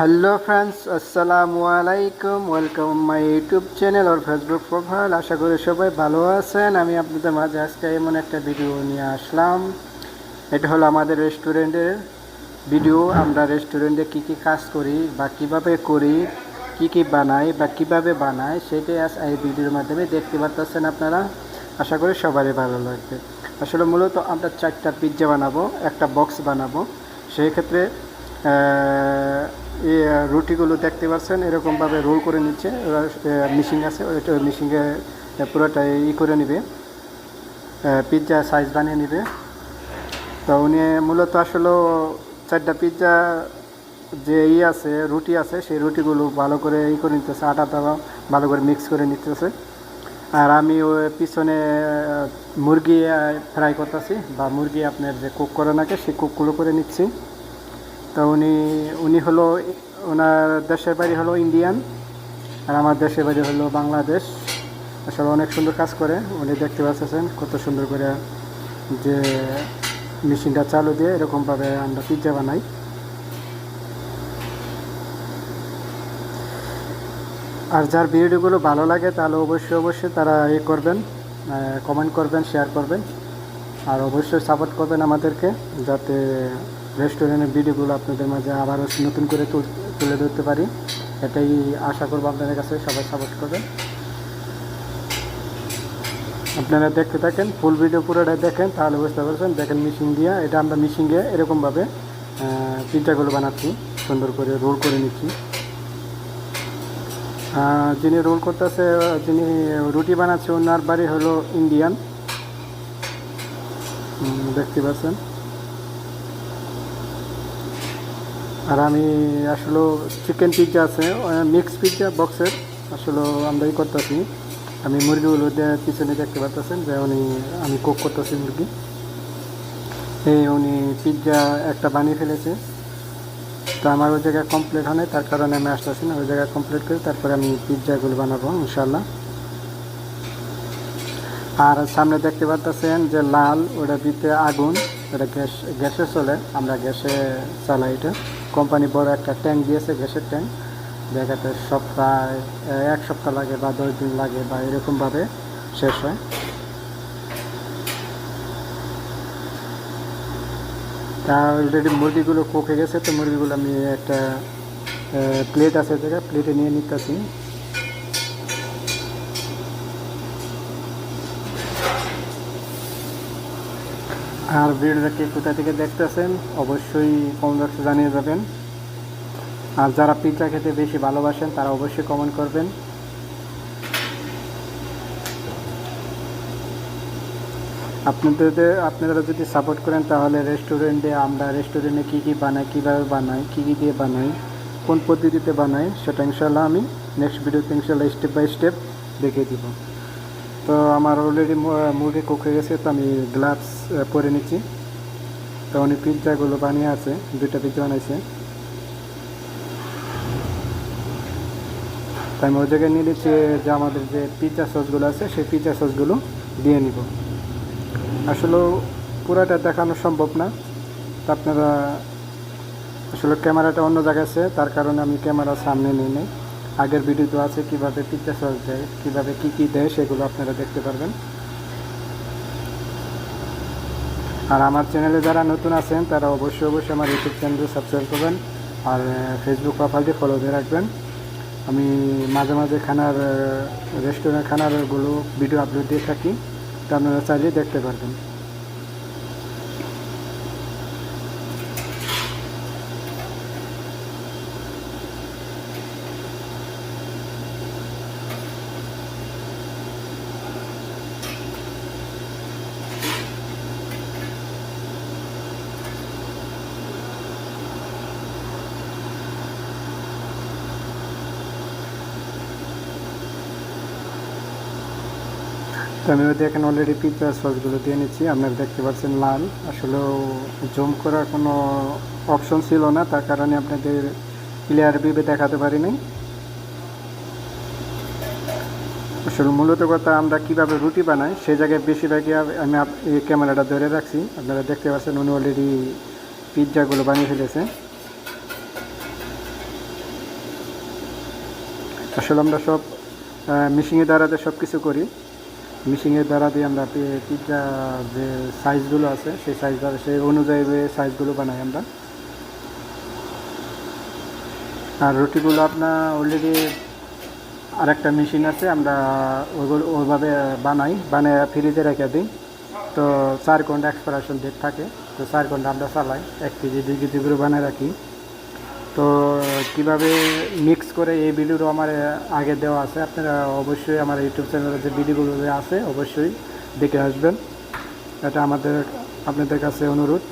Hello friends আসসালামু আলাইকুম welcome my YouTube channel আর ফেসবুক প্রোফাইল আশা করি সবাই ভালো আছেন। আমি আপনাদের মাঝে আজকে এমন একটা ভিডিও নিয়ে আসলাম। এটা হলো আমাদের রেস্টুরেন্টের ভিডিও আমরা রেস্টুরেন্টে কী কী কাজ করি বা কীভাবে করি, কি কি বানাই বা কীভাবে বানাই, সেটাই আজ এই ভিডিওর মাধ্যমে দেখতে পারতেছেন আপনারা। আশা করি সবারই ভালো লাগবে। আসলে মূলত আমরা চারটা পিৎজা বানাবো, একটা বক্স বানাবো। সেই ক্ষেত্রে রুটিগুলো দেখতে পাচ্ছেন, এরকমভাবে রোল করে নিচ্ছে ওরা মিশিং আছে, ওইটা মিশিংয়ে পুরোটা ই করে নেবে। পিৎজা সাইজ বানিয়ে নেবে। তো উনি মূলত আসলে চারটা পিৎজা যে ই আছে, রুটি আছে, সেই রুটিগুলো ভালো করে ই করে নিতেছে আটা টাটা ভালো করে মিক্স করে নিতেছে। আর আমি ওই পিছনে মুরগি ফ্রাই করতেছি, বা মুরগি আপনার যে কুক করে নাকি সেই কুকগুলো করে নিচ্ছি। তো উনি উনি হলো, ওনার দেশের বাড়ি হলো ইন্ডিয়ান আর আমার দেশের বাড়ি হলো বাংলাদেশ আসলে অনেক সুন্দর কাজ করে, উনি দেখতে পাচ্ছেন কত সুন্দর করে যে মেশিনটা চালু দিয়ে এরকমভাবে আমরা পিৎজা বানাই। আর যার ভিডিওগুলো ভালো লাগে তাহলে অবশ্যই অবশ্যই তারা এ করবেন কমেন্ট করবেন শেয়ার করবেন। আর অবশ্যই সাপোর্ট করবেন আমাদেরকে, যাতে রেস্টুরেন্টের ভিডিওগুলো আপনাদের মাঝে আবারও নতুন করে তুলে ধরতে পারি। এটাই আশা করব আপনাদের কাছে সবাই সাপোর্ট করবেন। আপনারা দেখতে থাকেন ফুল ভিডিও পুরোটা দেখেন, তাহলে বুঝতে পারছেন, দেখেন মিশিং দিয়ে, এটা আমরা মিশিং দিয়ে এরকমভাবে পিৎজাগুলো বানাচ্ছি, সুন্দর করে রোল করে নিচ্ছি। যিনি রোল করতেছে, যিনি রুটি বানাচ্ছে, ওনার বাড়ি হলো ইন্ডিয়ান দেখতে পাচ্ছেন। আর আমি আসলে চিকেন পিৎজা আছে মিক্স পিৎজা বক্সের আসলে আমরা ই করতেছি। আমি মুরগিগুলো পিছনে দেখতে পাচ্ছেন যে উনি, আমি কুক করতেছি মুরগি। এই উনি পিৎজা একটা বানিয়ে ফেলেছে। তো আমার ওই জায়গায় কমপ্লিট হয় তার কারণে আমি আসতেছি না, ওই জায়গায় কমপ্লিট করে তারপরে আমি পিৎজাগুলো বানাবো ইনশাল্লাহ আর সামনে দেখতে পাচ্ছেন যে লাল, ওটা দিতে আগুন, ওটা গ্যাস, গ্যাসে চলে, আমরা গ্যাসে চালাই এটা। কোম্পানি বড় একটা ট্যাঙ্ক দিয়েছে, গ্যাসের ট্যাঙ্ক। দেখাতে সপ্তাহে এক সপ্তাহ লাগে বা দশ দিন লাগে বা এরকমভাবে শেষ হয়। তা অলরেডি মুরগিগুলো কোকে গেছে, তো মুরগিগুলো আমি একটা প্লেট আছে জায়গায় প্লেটে নিয়ে নিতেছি। আর ভিডিওটাকে কোথা থেকে দেখতেছেন, অবশ্যই কমেন্ট বক্সে জানিয়ে যাবেন। আর যারা পিৎজা খেতে বেশি ভালোবাসেন, তারা অবশ্যই কমেন্ট করবেন। আপনাদের আপনারা যদি সাপোর্ট করেন, তাহলে রেস্টুরেন্টে আমরা রেস্টুরেন্টে কী কী বানাই, কীভাবে বানাই, কী কী দিয়ে বানাই, কোন পদ্ধতিতে বানাই, সেটা ইনশাল্লাহ আমি নেক্সট ভিডিওতে ইনশাল্লাহ স্টেপ বাই স্টেপ দেখিয়ে দিব। তো আমার অলরেডি মুরগি কুক গেছে, তো আমি গ্লাভস পরে নিচ্ছি। তো উনি পিৎজাগুলো বানিয়ে আছে, দুইটা পিৎজা বানাইছে। তো আমি ওই জায়গায় নিয়ে নিচ্ছি যে আমাদের যে পিৎজা সসগুলো আছে, সেই পিৎজা সসগুলো দিয়ে নিব। আসলে পুরাটা দেখানো সম্ভব না। তো আপনারা আসলে ক্যামেরাটা অন্য জায়গায় আছে, তার কারণে আমি ক্যামেরা সামনে নিয়ে নেই। আগের ভিডিও তো আছে, কীভাবে পিৎজা সস দেয় কীভাবে কী কী দেয় সেগুলো আপনারা দেখতে পারবেন। আর আমার চ্যানেলে যারা নতুন আছেন, তারা অবশ্যই অবশ্যই আমার ইউটিউব চ্যানেলটি সাবস্ক্রাইব করবেন আর ফেসবুক প্রোফাইলটি ফলো দিয়ে রাখবেন। আমি মাঝে মাঝে খানার রেস্টুরেন্ট খানারগুলো ভিডিও আপলোড দিয়ে থাকি, তা আপনারা চাইলে দেখতে পারবেন। তো আমি ওই দেখেন অলরেডি পিৎজা সসগুলো দিয়ে নিচ্ছি। আপনারা দেখতে পাচ্ছেন লাল। আসলেও জুম করার কোনো অপশন ছিল না, তার কারণে আপনাদের ক্লিয়ার ভিভে দেখাতে পারিনি। আসলে মূলত কথা, আমরা কীভাবে রুটি বানাই, সে জায়গায় বেশিরভাগই আমি এই ক্যামেরাটা ধরে রাখছি। আপনারা দেখতে পাচ্ছেন, উনি অলরেডি পিৎজাগুলো বানিয়ে ফেলেছে। আসলে আমরা সব মিশিংয়ের দ্বারাতে সব কিছু করি। মিশিংয়ের দ্বারা দিয়ে আমরা পিৎজা যে সাইজগুলো আছে, সেই সাইজ দ্বারা সেই অনুযায়ী সাইজগুলো বানাই আমরা। আর রুটিগুলো আপনার অলরেডি আর একটা মেশিন আছে, আমরা ওইগুলো ওইভাবে বানাই, বানিয়ে ফ্রিজে রেখে দিই। তো চার ঘণ্টা এক্সপারেশন ডেট থাকে, তো চার ঘণ্টা আমরা চালাই, এক কেজি, দুই কেজি করে বানিয়ে রাখি। তো কীভাবে মিক্স করে এই ভিডিওটা আমার আগে দেওয়া আছে, আপনারা অবশ্যই আমার ইউটিউব চ্যানেলে যে ভিডিওগুলো আছে, অবশ্যই দেখে আসবেন। এটা আমাদের, আপনাদের কাছে অনুরোধ।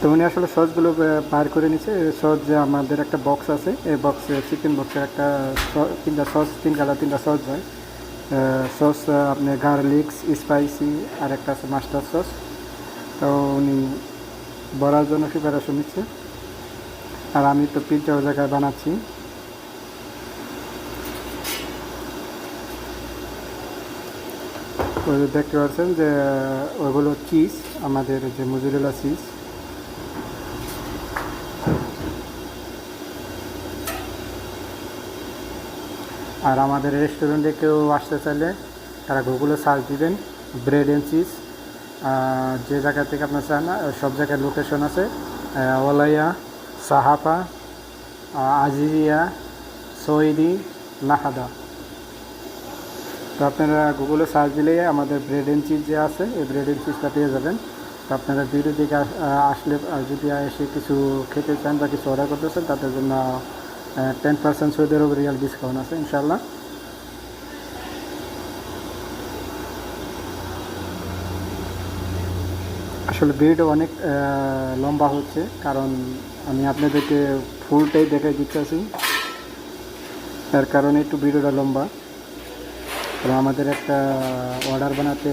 তো উনি আসলে সসগুলো বার করে নিছে। সস যে আমাদের একটা বক্স আছে এই বক্সে চিকেন বক্সের একটা তিনটা সস, তিন কালার তিনটা সস যায় সস আপনি গার্লিক্স স্পাইসি আর একটা আছে মাস্টার সস। তো উনি বড়ার জন্য প্রিপারেশন নিচ্ছে। আর আমি তো পিৎজা জায়গায় বানাচ্ছি। ওই দেখতে পাচ্ছেন যে ওগুলো চিজ আমাদের যে মজুরেলা চিজ আর আমাদের রেস্টুরেন্টে কেউ আসতে চাইলে তারা গুগলে সার্চ দিবেন ব্রেড অ্যান্ড চিজ যে জায়গা থেকে আপনার চান সব জায়গায় লোকেশন আছে। ওলাইয়া সাহাপা আজিজিয়া সৈদি নাহাদা তো আপনারা গুগলে সার্চ দিলেই আমাদের ব্রেড অ্যান্ড চিজ যে আছে, এই ব্রেড অ্যান্ড চিজটা পেয়ে যাবেন। তো আপনারা ভিডিও দিকে আসলে যদি এসে কিছু খেতে চান বা কিছু অর্ডার করতে চান, তাদের জন্য টেন পার্সেন্ট সৈদের ওপর রিয়াল ডিসকাউন্ট আছে ইনশাল্লাহ আসলে ভিডিও অনেক লম্বা হচ্ছে, কারণ আমি আপনাদেরকে ফুলটাই দেখাই দিতেছি তার কারণে একটু ভিডিওটা লম্বা। তো আমাদের একটা অর্ডার বানাতে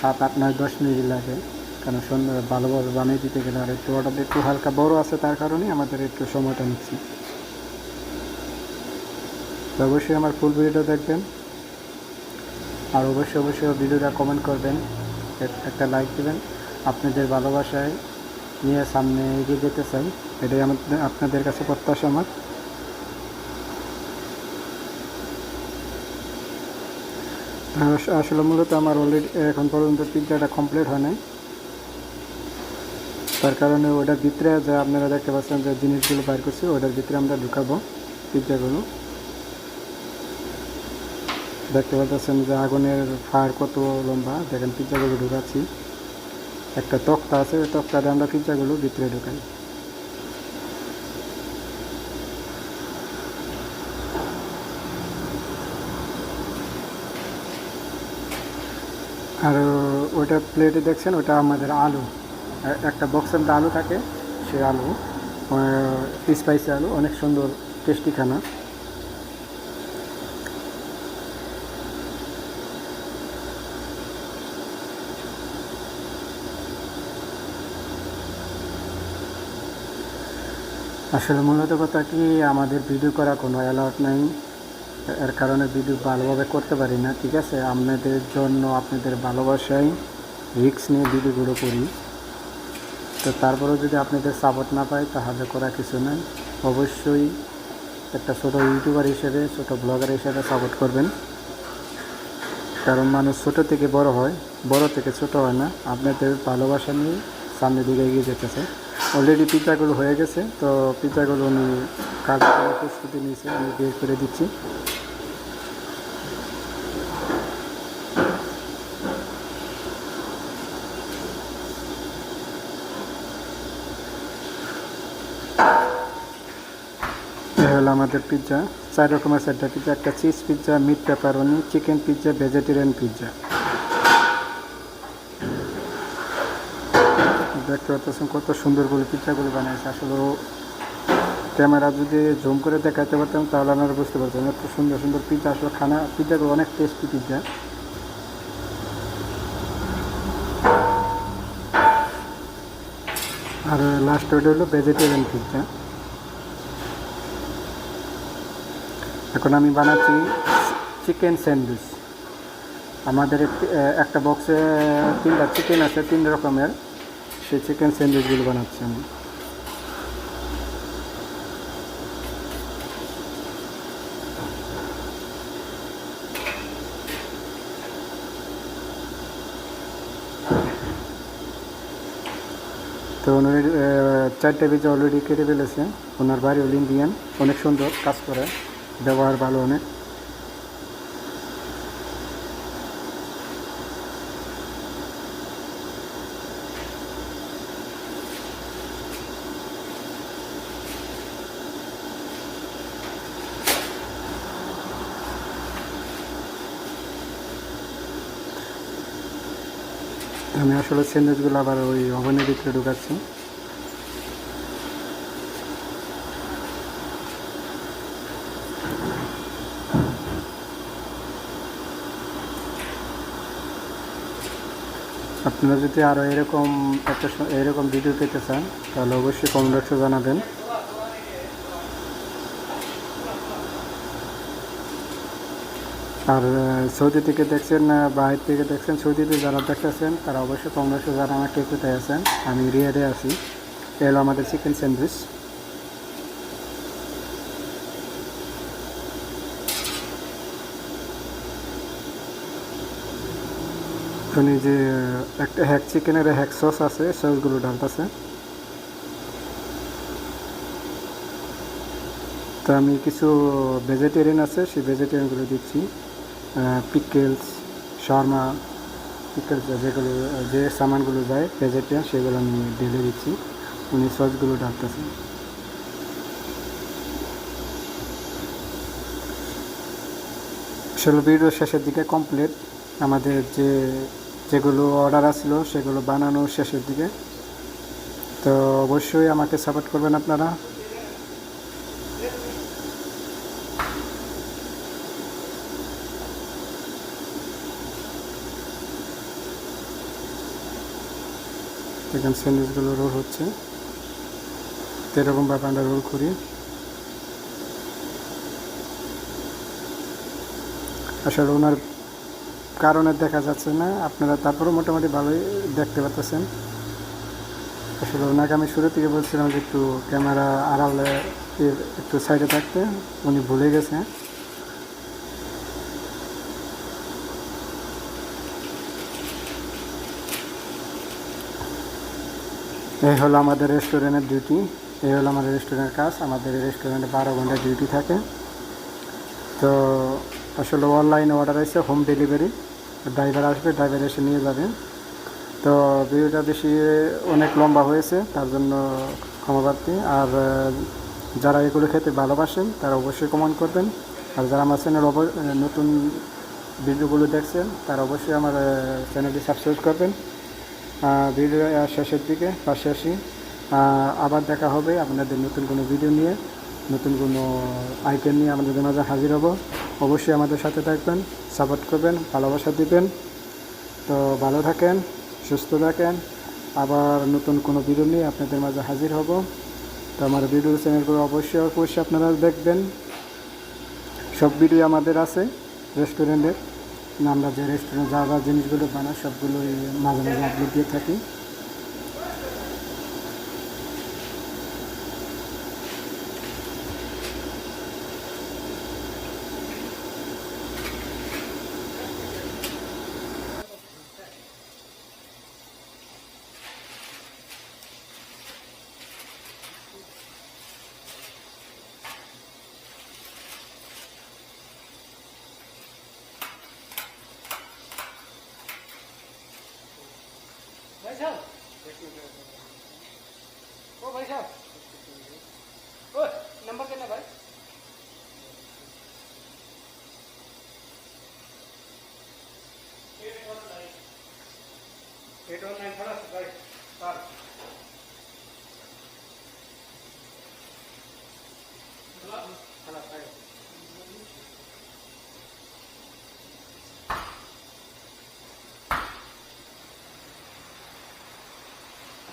সাত, আট, নয়, দশ মিনিট লাগে, কারণ সুন্দর ভালোভাবে বানিয়ে দিতে গেলে আর একটু অর্ডারটা একটু হালকা বড় আছে, তার কারণে আমাদের একটু সময়টা নিচ্ছি। তো অবশ্যই আমার ফুল ভিডিওটা দেখবেন। আর অবশ্যই অবশ্যই ভিডিওটা কমেন্ট করবেন একটা লাইক দেবেন। আপনাদের ভালোবাসায় নিয়ে সামনে এগিয়ে যেতে চাই। এটাই আমাদের, আপনাদের কাছে প্রত্যাশা আমার। আস- আসলে মূলত আমার অলরেডি এখন পর্যন্ত পিৎজাটা কমপ্লিট হয় নাই। তার কারণে ওটার ভিতরে যা আপনারা দেখতে পাচ্ছেন, যে জিনিসগুলো বাইর করছি, ওটার ভিতরে আমরা ঢুকাবো পিৎজাগুলো দেখতে পাচ্ছেন যে আগুনের ফায়ার কত লম্বা, দেখেন পিৎজাগুলো ঢুকাচ্ছি। একটা তক্তা আছে, ওই তক্তাতে আমরা পিৎজাগুলো ভিতরে ঢুকাই। আর ওইটা প্লেটে দেখছেন, ওটা আমাদের আলু। একটা বক্সের মধ্যে আলু থাকে, সে আলু স্পাইসি আলু, অনেক সুন্দর টেস্টি খানা। আসলে মূলত কথা কি, আমাদের ভিডিও করা কোনো অ্যালাউট নাই। এর কারণে ভিডিও ভালোভাবে করতে পারি না, ঠিক আছে? আপনাদের জন্য, আপনাদের ভালোবাসায় রিস্ক নিয়ে ভিডিওগুলো করি। তো তারপরেও যদি আপনাদের সাপোর্ট না পাই, তাহলে করা কিছু নাই। অবশ্যই একটা ছোটো ইউটিউবার হিসেবে, ছোটো ব্লগার হিসেবে সাপোর্ট করবেন। কারণ মানুষ ছোটো থেকে বড় হয়, বড় থেকে ছোট হয় না। আপনাদের ভালোবাসা নিয়ে সামনের দিকে এগিয়ে যেতেছে। অলরেডি পিৎজাগুলো হয়ে গেছে, তো পিৎজাগুলো উনি কাজ করে, প্রস্তুতি নিয়েছে, আমি বের করে দিচ্ছি। আমাদের পিৎজা চার রকমের চারটা পিৎজা একটা cheese pizza meat pepperoni chicken pizza vegetarian pizza দেখতে পাচ্ছেন কত সুন্দর করে পিৎজাগুলো বানিয়েছে। আসলে ক্যামেরা যদি জুম করে দেখাতে পারতাম, তাহলে আপনারা বুঝতে পারতেন। এত সুন্দর সুন্দর পিৎজা আসলে খানা পিৎজাগুলো অনেক টেস্টি পিৎজা আর লাস্ট ওইটা হলো ভেজিটেরিয়ান পিৎজা এখন আমি বানাচ্ছি চিকেন স্যান্ডউইচ আমাদের একটা বক্সে তিনটা চিকেন আছে, তিন রকমের। সে চিকেন স্যান্ডউইচগুলো বানাচ্ছি আমি। তো উনি চারটে বেজে অলরেডি কেটে ফেলেছে, ওনার বাড়ি হল ইন্ডিয়ান অনেক সুন্দর কাজ করে, ব্যবহার ভালো অনেক। আমি আসলে স্যান্ডউইচগুলো আবার ওই ওভেনের ভিতরে ঢুকাচ্ছি। আপনারা যদি আরও এরকম একটা এরকম ভিডিও পেতে চান, তাহলে অবশ্যই কমেন্ট বক্সে জানাবেন। আর সৌদি থেকে দেখছেন না বাইরে থেকে দেখছেন, সৌদিতে যারা দেখতেছেন, তারা অবশ্যই কমেন্ট যারা আমার কোথায় আছেন, আমি রিয়াদে আছি। এ হলো আমাদের চিকেন স্যান্ডউইচ। উনি যে একটা হ্যাক চিকেনের হ্যাক সস আছে সসগুলো ঢালতেছে। তো আমি কিছু ভেজিটেরিয়ান আছে, সেই ভেজিটেরিয়ানগুলো দিচ্ছি। পিকেলস শর্মা পিকেলস যেগুলো, যে সামানগুলো যায় ভেজিটেরিয়ান সেগুলো আমি ঢেলে দিচ্ছি। উনি সসগুলো ডালতেছেন আসলে ভিডিও শেষের দিকে কমপ্লিট আমাদের যে, যেগুলো অর্ডার আসলো, সেগুলো বানানোর শেষের দিকে। তো অবশ্যই আমাকে সাপোর্ট করবেন আপনারা। দেখেন স্যান্ডউইচগুলো রোল হচ্ছে। তো এরকমভাবে আমরা রোল করি। আসলে ওনার কারণে দেখা যাচ্ছে না। আপনারা তারপরেও মোটামুটি ভালোই দেখতে পাচ্ছেন আসলে ওনাকে আমি শুরু থেকে বলছিলাম যে একটু ক্যামেরা আড়ালে একটু সাইডে থাকতে। উনি ভুলে গেছে। এই হলো আমাদের রেস্টুরেন্টের ডিউটি এই হলো আমাদের রেস্টুরেন্টের কাজ, আমাদের রেস্টুরেন্টে বারো ঘণ্টা ডিউটি থাকে। তো আসলে অনলাইনে অর্ডার আছে হোম ডেলিভারি ড্রাইভার আসবে ড্রাইভার এসে নিয়ে যাবে। তো ভিডিওটা বেশি, অনেক লম্বা হয়েছে, তার জন্য ক্ষমাপ্রার্থী। আর যারা এগুলো খেতে ভালোবাসেন, তারা অবশ্যই কমেন্ট করবেন। আর যারা আমার চ্যানেল নতুন ভিডিওগুলো দেখছেন, তারা অবশ্যই আমার চ্যানেলটি সাবস্ক্রাইব করবেন। ভিডিও শেষের দিকে পাশে আসি আবার দেখা হবে আপনাদের নতুন কোনো ভিডিও নিয়ে, নতুন কোনো আইটেম নিয়ে আমাদের মাঝে হাজির হব। অবশ্যই আমাদের সাথে থাকবেন সাপোর্ট করবেন, ভালোবাসা দিবেন। তো ভালো থাকেন, সুস্থ থাকেন। আবার নতুন কোনো ভিডিও নিয়ে আপনাদের মাঝে হাজির হব। তো আমার ভিডিও চ্যানেলগুলো অবশ্যই অবশ্যই আপনারা দেখবেন। সব ভিডিও আমাদের আছে রেস্টুরেন্টের আমরা যে রেস্টুরেন্ট যা যা জিনিসগুলো বানাই সবগুলোই মাঝে মাঝে আপলোড দিয়ে থাকি।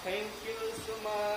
Thank you so much.